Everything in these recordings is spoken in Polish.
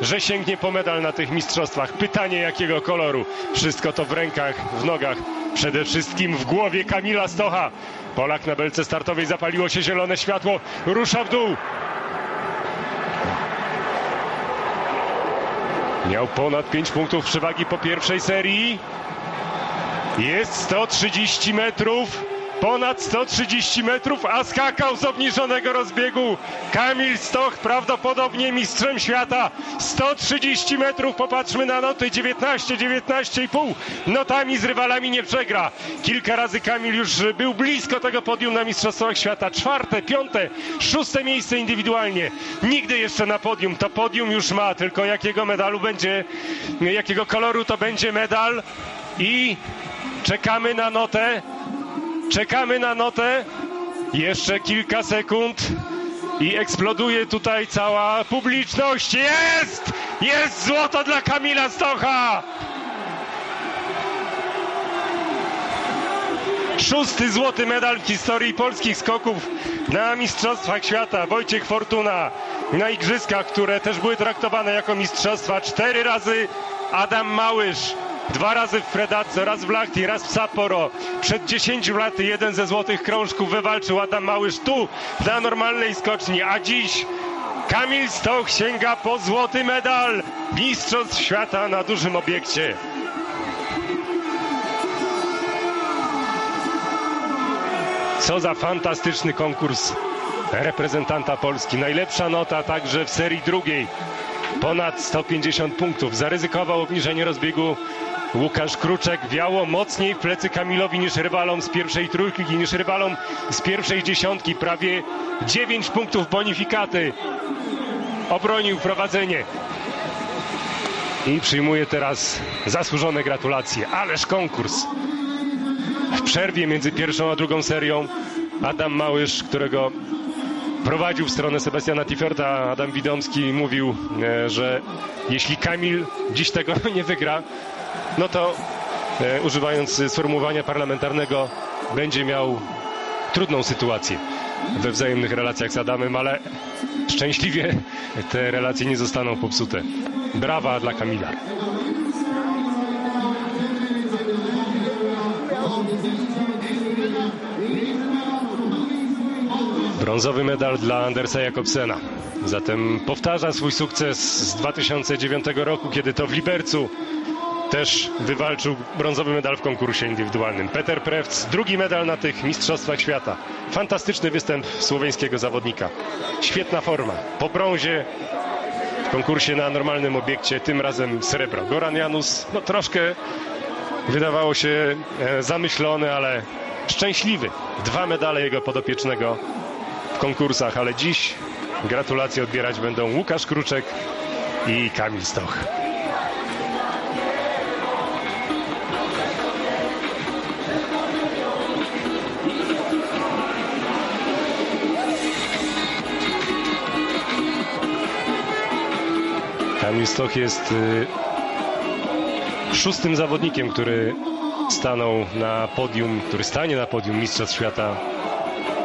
że sięgnie po medal na tych mistrzostwach. Pytanie jakiego koloru? Wszystko to w rękach, w nogach, przede wszystkim w głowie Kamila Stocha. Polak na belce startowej zapaliło się zielone światło, rusza w dół. Miał ponad 5 punktów przewagi po pierwszej serii. Jest 130 metrów. Ponad 130 metrów, a skakał z obniżonego rozbiegu. Kamil Stoch, prawdopodobnie mistrzem świata. 130 metrów, popatrzmy na noty, 19, 19,5. Notami z rywalami nie przegra. Kilka razy Kamil już był blisko tego podium na Mistrzostwach Świata. Czwarte, piąte, szóste miejsce indywidualnie. Nigdy jeszcze na podium. To podium już ma, tylko jakiego medalu będzie, jakiego koloru to będzie medal. I czekamy na notę. Czekamy na notę. Jeszcze kilka sekund i eksploduje tutaj cała publiczność. Jest! Jest złoto dla Kamila Stocha! Szósty złoty medal w historii polskich skoków na Mistrzostwach Świata. Wojciech Fortuna na Igrzyskach, które też były traktowane jako mistrzostwa. Cztery razy Adam Małysz. Dwa razy w Predace, raz w Lachti, raz w Sapporo. Przed 10 laty jeden ze złotych krążków wywalczył Adam Małysz tu, na normalnej skoczni. A dziś Kamil Stoch sięga po złoty medal Mistrzostw Świata na dużym obiekcie. Co za fantastyczny konkurs reprezentanta Polski. Najlepsza nota także w serii drugiej. Ponad 150 punktów. Zaryzykował obniżenie rozbiegu Łukasz Kruczek. Wiało mocniej w plecy Kamilowi niż rywalom z pierwszej trójki, niż rywalom z pierwszej dziesiątki. Prawie 9 punktów bonifikaty. Obronił prowadzenie. I przyjmuje teraz zasłużone gratulacje. Ależ konkurs. W przerwie między pierwszą a drugą serią Adam Małysz, którego prowadził w stronę Sebastiana Tifferta, Adam Widomski mówił, e, że jeśli Kamil dziś tego nie wygra, no to e, używając sformułowania parlamentarnego będzie miał trudną sytuację we wzajemnych relacjach z Adamem, ale szczęśliwie te relacje nie zostaną popsute. Brawa dla Kamila. Brązowy medal dla Andersa Jakobsena. Zatem powtarza swój sukces z 2009 roku, kiedy to w Libercu też wywalczył brązowy medal w konkursie indywidualnym. Peter Prewc, drugi medal na tych Mistrzostwach Świata. Fantastyczny występ słoweńskiego zawodnika. Świetna forma. Po brązie w konkursie na normalnym obiekcie, tym razem srebro. Goran Janus, no troszkę wydawało się e, zamyślony, ale szczęśliwy. Dwa medale jego podopiecznego w konkursach, ale dziś gratulacje odbierać będą Łukasz Kruczek i Kamil Stoch. Kamil Stoch jest y, szóstym zawodnikiem, który stanął na podium, który stanie na podium Mistrzostw Świata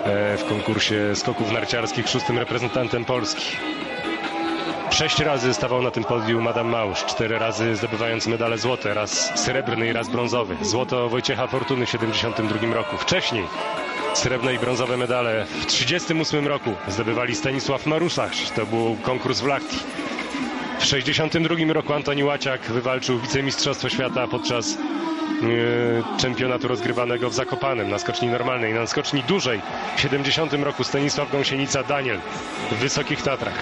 e, w konkursie skoków narciarskich, szóstym reprezentantem Polski. Sześć razy stawał na tym podium Adam Małysz, cztery razy zdobywając medale złote, raz srebrny i raz brązowy. Złoto Wojciecha Fortuny w 1972 roku. Wcześniej srebrne i brązowe medale w 1938 roku zdobywali Stanisław Marusarz. To był konkurs w Lachti. W 1962 roku Antoni Łaciak wywalczył wicemistrzostwo świata podczas e, czempionatu rozgrywanego w Zakopanem na skoczni normalnej, na skoczni dużej. W 70 roku Stanisław Gąsienica Daniel w Wysokich Tatrach.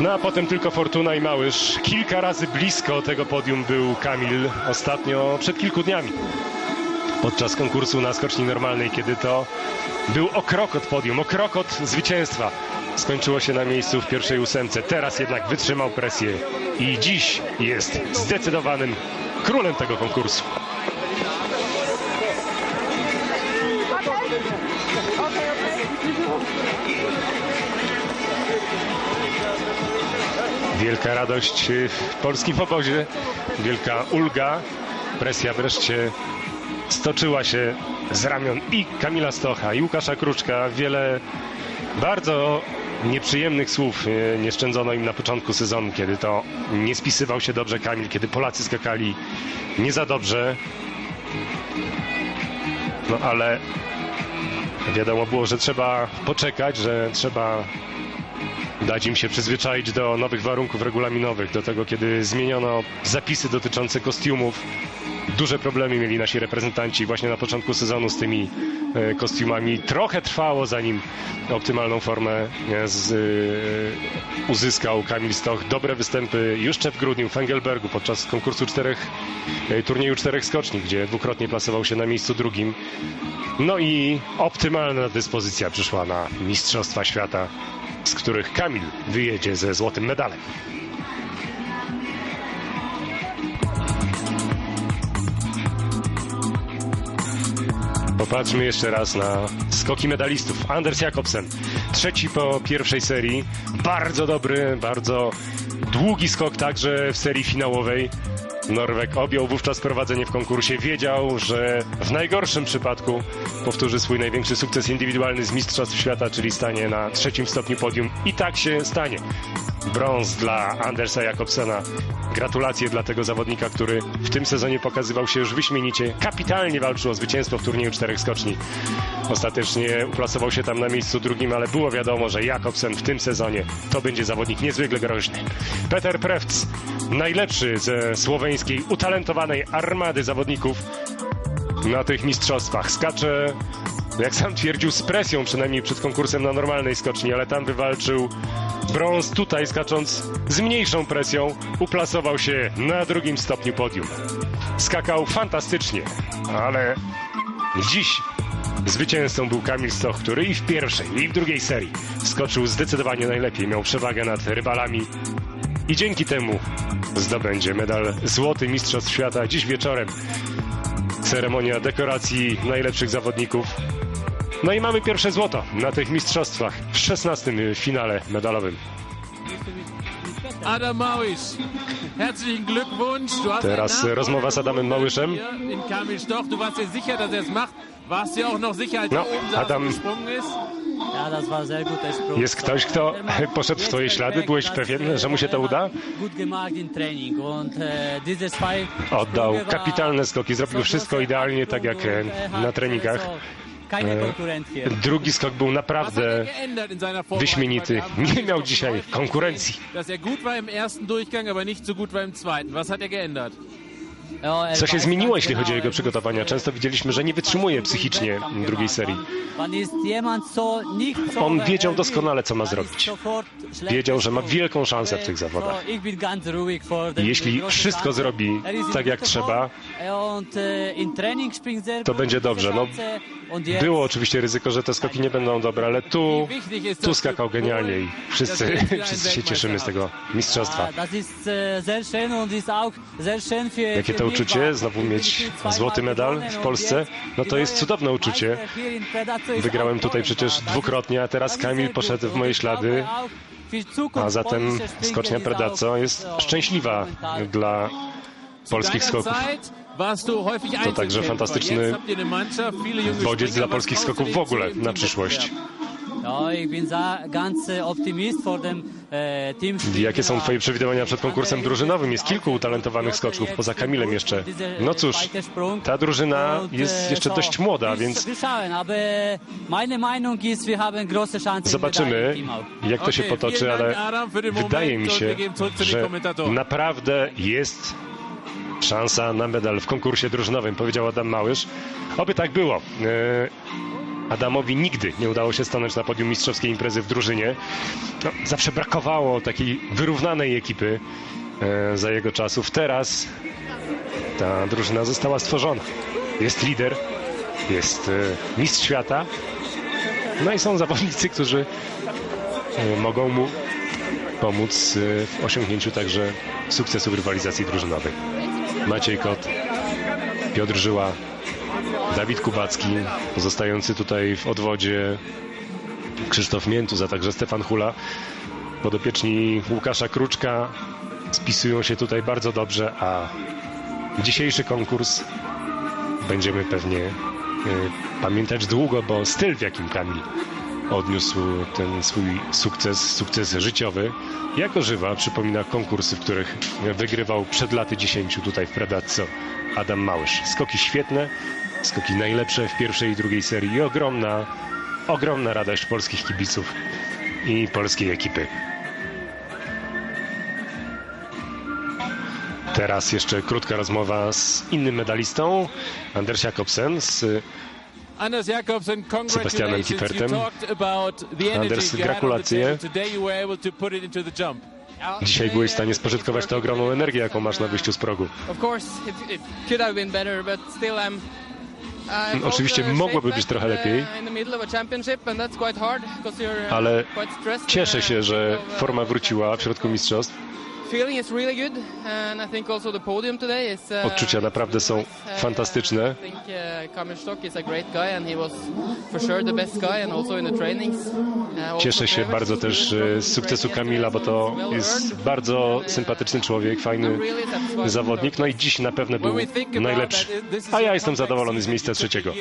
No a potem tylko Fortuna i Małysz. Kilka razy blisko tego podium był Kamil ostatnio przed kilku dniami. Podczas konkursu na skoczni normalnej, kiedy to był o krok od podium, o krok od zwycięstwa. Skończyło się na miejscu w pierwszej ósemce. Teraz jednak wytrzymał presję i dziś jest zdecydowanym królem tego konkursu. Wielka radość w polskim obozie, wielka ulga. Presja wreszcie stoczyła się z ramion i Kamila Stocha, i Łukasza Kruczka. Wiele bardzo nieprzyjemnych słów e, nie szczędzono im na początku sezonu, kiedy to nie spisywał się dobrze Kamil, kiedy Polacy skakali nie za dobrze. No ale wiadomo było, że trzeba poczekać, że trzeba dać im się przyzwyczaić do nowych warunków regulaminowych, do tego, kiedy zmieniono zapisy dotyczące kostiumów. Duże problemy mieli nasi reprezentanci właśnie na początku sezonu z tymi e, kostiumami. Trochę trwało, zanim optymalną formę z, e, uzyskał Kamil Stoch. Dobre występy jeszcze w grudniu w Engelbergu podczas konkursu czterech, e, turnieju czterech skoczni, gdzie dwukrotnie plasował się na miejscu drugim. No i optymalna dyspozycja przyszła na Mistrzostwa Świata, z których Kamil wyjedzie ze złotym medalem. Popatrzmy jeszcze raz na skoki medalistów. Anders Jakobsen, trzeci po pierwszej serii. Bardzo dobry, bardzo długi skok także w serii finałowej. Norweg objął wówczas prowadzenie w konkursie. Wiedział, że w najgorszym przypadku powtórzy swój największy sukces indywidualny z Mistrzostw Świata, czyli stanie na trzecim stopniu podium. I tak się stanie. Brąz dla Andersa Jakobsena. Gratulacje dla tego zawodnika, który w tym sezonie pokazywał się już wyśmienicie. Kapitalnie walczył o zwycięstwo w turnieju czterech skoczni. Ostatecznie uplasował się tam na miejscu drugim, ale było wiadomo, że Jakobsen w tym sezonie to będzie zawodnik niezwykle groźny. Peter Prewc, najlepszy ze słoweńskiej utalentowanej armady zawodników na tych mistrzostwach. Skacze, jak sam twierdził, z presją przynajmniej przed konkursem na normalnej skoczni, ale tam wywalczył brąz. Tutaj skacząc z mniejszą presją uplasował się na drugim stopniu podium. Skakał fantastycznie, ale dziś Zwycięzcą był Kamil Stoch, który i w pierwszej, i w drugiej serii skoczył zdecydowanie najlepiej, miał przewagę nad rywalami i dzięki temu zdobędzie medal złoty Mistrzostw Świata dziś wieczorem. Ceremonia dekoracji najlepszych zawodników. No i mamy pierwsze złoto na tych mistrzostwach w 16 finale medalowym. Adam Małysz, herzlichen Glückwunsch. Du hast Teraz rozmowa z Adamem Małyszem. hier In Kamil Stoch, du warst dir sicher, dass er es macht. Warst dir auch noch sicher, als No, er Adam- und gesprungen ist? Ja, das war sehr guter Sprung. Jest ktoś, kto poszedł w twoje ślady? Byłeś pewien, że mu się to uda? Gut gemacht im Training und diese zwei Oddał kapitalne skoki, zrobił wszystko idealnie, tak jak e, na hat, treningach. E. Drugi skok był naprawdę wyśmienity. Nie miał dzisiaj konkurencji. gesehen, Dass er gut war im ersten Durchgang, aber nicht so gut war im zweiten. Was hat er geändert? Er Co się zmieniło, jeśli chodzi o jego przygotowania? Często widzieliśmy, że nie wytrzymuje psychicznie drugiej serii. On wiedział doskonale, co ma zrobić. Wiedział, że ma wielką szansę w tych zawodach. Jeśli wszystko zrobi tak, jak trzeba, springt sehr to będzie dobrze. No, Było oczywiście ryzyko, że te skoki nie będą dobre, ale tu, tu skakał genialnie i wszyscy, wszyscy się cieszymy z tego mistrzostwa. Für, Jakie to uczucie, znowu mieć złoty medal w Polsce? No to jest cudowne uczucie. Wygrałem tutaj przecież dwukrotnie, a teraz Kamil poszedł w moje ślady. A zatem skocznia auch, jest szczęśliwa dla polskich skoków. To także fantastyczny Bodziec dla polskich skoków w ogóle na przyszłość. Äh, Team. Jakie są twoje przewidywania przed konkursem drużynowym? Jest kilku utalentowanych skoczków, poza Kamilem jeszcze. No cóż, ta drużyna jest jeszcze dość młoda, więc zobaczymy, jak to się potoczy, ale wydaje mi się, że naprawdę jest szansa na medal w konkursie drużynowym, powiedział Adam Małysz. Oby tak było. Adamowi nigdy nie udało się stanąć na podium mistrzowskiej imprezy w drużynie. No, zawsze brakowało takiej wyrównanej ekipy e, za jego czasów. Teraz ta drużyna została stworzona. Jest lider, jest e, mistrz świata, no i są zawodnicy, którzy e, mogą mu pomóc w osiągnięciu także sukcesu w rywalizacji drużynowej. Maciej Kot, Piotr Żyła, Dawid Kubacki, pozostający tutaj w odwodzie Krzysztof Miętus, a także Stefan Hula. Podopieczni Łukasza Kruczka spisują się tutaj bardzo dobrze, a dzisiejszy konkurs będziemy pewnie e, pamiętać długo, bo styl w jakim Kamil odniósł ten swój sukces, sukces życiowy. Jako żywa przypomina konkursy, w których wygrywał przed laty 10 tutaj w Predazzo Adam Małysz. Skoki świetne, skoki najlepsze w pierwszej i drugiej serii i ogromna, ogromna radość polskich kibiców i polskiej ekipy. Teraz jeszcze krótka rozmowa z innym medalistą, Anders Jakobsen z Anders Jakobsen, Sebastianem congratulations. You Kiefertem. talked about the energy Anders, gratulacje. table. Today you were able to put it into the jump. Dzisiaj byłeś w stanie spożytkować tę ogromną energię, jaką masz na wyjściu z progu. Oczywiście mogłoby być trochę lepiej. uh, uh, Ale. Cieszę uh, się, że forma wróciła w środku mistrzostw. Uh, Odczucia naprawdę są uh, fantastyczne. Uh. Uh, Cieszę się bardzo też e, z sukcesu strong Kamila, bo to jest bardzo uh, sympatyczny człowiek, fajny zawodnik. No i dziś na pewno był najlepszy. A ja jestem zadowolony z miejsca trzeciego.